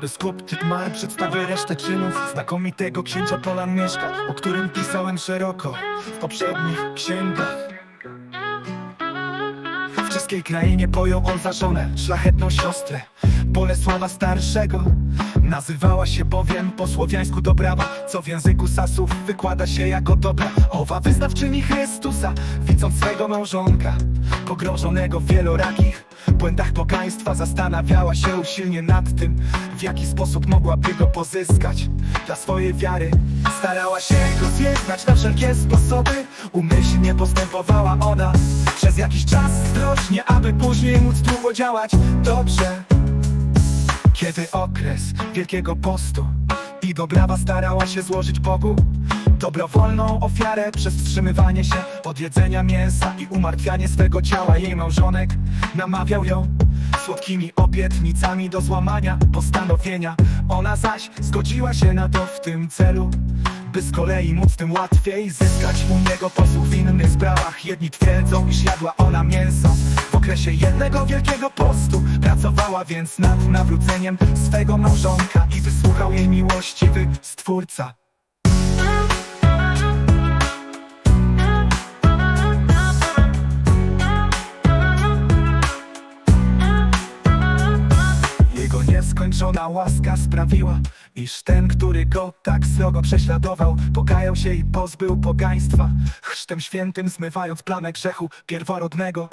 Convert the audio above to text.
biskup Tytmar przedstawia resztę czynów. Znakomitego księcia Polan mieszka O którym pisałem szeroko w poprzednich księgach. W czeskiej krainie pojął on za żonę Szlachetną siostrę. Bolesława Starszego Nazywała się bowiem po słowiańsku Dobrawa Co w języku Sasów wykłada się jako dobra. Owa wyznawczyni Chrystusa Widząc swego małżonka Pogrążonego w wielorakich błędach pogaństwa Zastanawiała się usilnie nad tym W jaki sposób mogłaby go pozyskać. Dla swojej wiary Starała się go zjednać na wszelkie sposoby. Umyślnie postępowała ona Przez jakiś czas zdrośnie Aby później móc długo działać Dobrze. Kiedy okres Wielkiego Postu i Dobrawa starała się złożyć Bogu Dobrowolną ofiarę przez wstrzymywanie się od jedzenia mięsa i umartwianie swego ciała. Jej małżonek namawiał ją słodkimi obietnicami do złamania postanowienia. Ona zaś zgodziła się na to w tym celu by z kolei móc tym łatwiej zyskać u niego posłuch w innych sprawach. Jedni twierdzą, iż jadła ona mięso W okresie jednego wielkiego postu. Pracowała więc nad nawróceniem swego małżonka I wysłuchał jej miłościwy Stwórca nieskończona łaska sprawiła, iż ten, który go tak srogo prześladował, pokajał się i pozbył pogaństwa, chrztem świętym zmywając plamę grzechu pierworodnego.